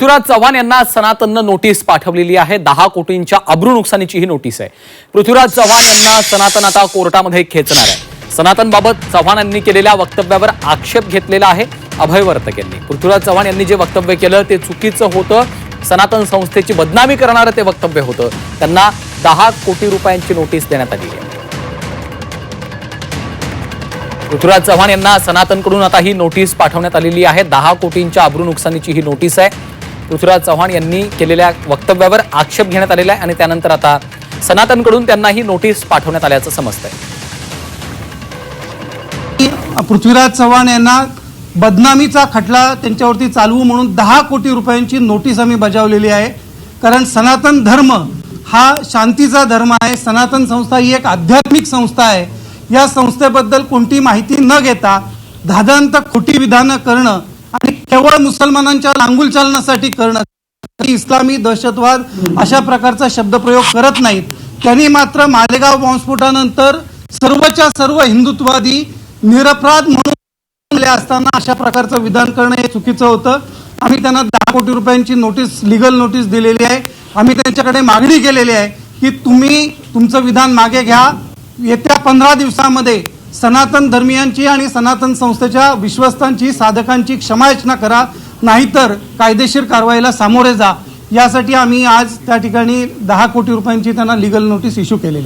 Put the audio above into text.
पृथ्वीराज चव्हाण यांना सनातननं नोटीस पाठवलेली आहे. दहा कोटींच्या अब्रू नुकसानीची ही नोटीस आहे. पृथ्वीराज चव्हाण यांना सनातन आता कोर्टामध्ये खेचणार आहे. सनातनबाबत चव्हाण यांनी केलेल्या वक्तव्यावर आक्षेप घेतलेला आहे अभय वर्तक यांनी. पृथ्वीराज चव्हाण यांनी जे वक्तव्य केलं ते चुकीचं होतं. सनातन संस्थेची बदनामी करणारं ते वक्तव्य होतं. त्यांना दहा कोटी रुपयांची नोटीस देण्यात आली आहे. पृथ्वीराज चव्हाण यांना सनातनकडून आता ही नोटीस पाठवण्यात आलेली आहे. दहा कोटींच्या अब्रू नुकसानीची ही नोटीस आहे. पृथ्वीराज चव्हाण यांनी केलेल्या वक्तव्यावर आक्षेप घेण्यात आलेला आहे आणि त्यानंतर आता सनातनकडून त्यांना ही नोटीस पाठवण्यात आल्याचं समजतंय. पृथ्वीराज चव्हाण यांना बदनामीचा खटला त्यांच्यावरती चालवू म्हणून दहा कोटी रुपयांची नोटीस आम्ही बजावलेली आहे. कारण सनातन धर्म हा शांतीचा धर्म आहे. सनातन संस्था ही एक आध्यात्मिक संस्था आहे. या संस्थेबद्दल कोणती माहिती न घेता धादांत खोटी विधानं करणं आणि केवळ मुसलमानांच्या लांगुल चालनासाठी करणं. इस्लामी दहशतवाद अशा प्रकारचा शब्दप्रयोग करत नाहीत. त्यांनी मात्र मालेगाव बॉम्बस्फोटानंतर सर्वच्या सर्व हिंदुत्ववादी निरपराध म्हणून असताना अशा प्रकारचं विधान करणं हे चुकीचं होतं. आम्ही त्यांना दहा कोटी रुपयांची नोटीस लिगल नोटीस दिलेली आहे. आम्ही त्यांच्याकडे मागणी केलेली आहे की तुम्ही तुमचं विधान मागे घ्या. येत्या पंधरा दिवसामध्ये सनातन धर्मियांची आणि सनातन संस्थेच्या विश्वस्तांची साधकांची क्षमायाचना करा नाहीतर कायदेशीर कारवाईला सामोरे जा. यासाठी आम्ही आज त्या ठिकाणी दहा कोटी रुपयांची त्यांना लिगल नोटीस इश्यू केलेली